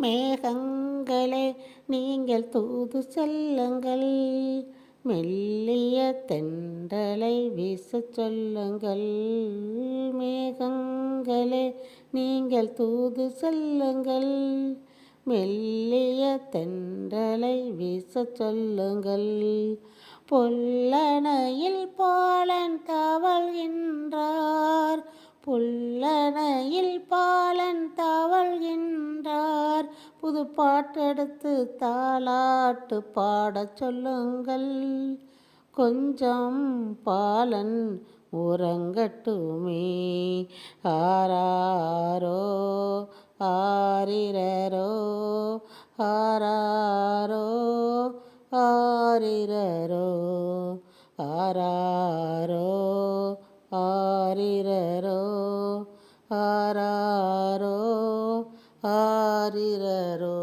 மேகங்களே நீங்கள் தூது செல்லுங்கள். மெல்லிய தென்றலை வீசச் சொல்லுங்கள். மேகங்களே நீங்கள் தூது செல்லுங்கள். மெல்லிய தென்றலை வீசச் சொல்லுங்கள். பொல்லணையில் பாலன் தவழ்கின்றார். புல்லணையில் பாலன் தவழ்கின்றார் புது பாட்டெடுத்து தாளாட்டு பாடச் சொல்லுங்கள். கொஞ்சம் பாலன் உறங்கட்டுமே. ஆராரோ ஆரிரரோ ஆராரோ ஆரிரரோ ஆராரோ ஆரிரரோ ஆராரோ ஆ ஆரிரரோ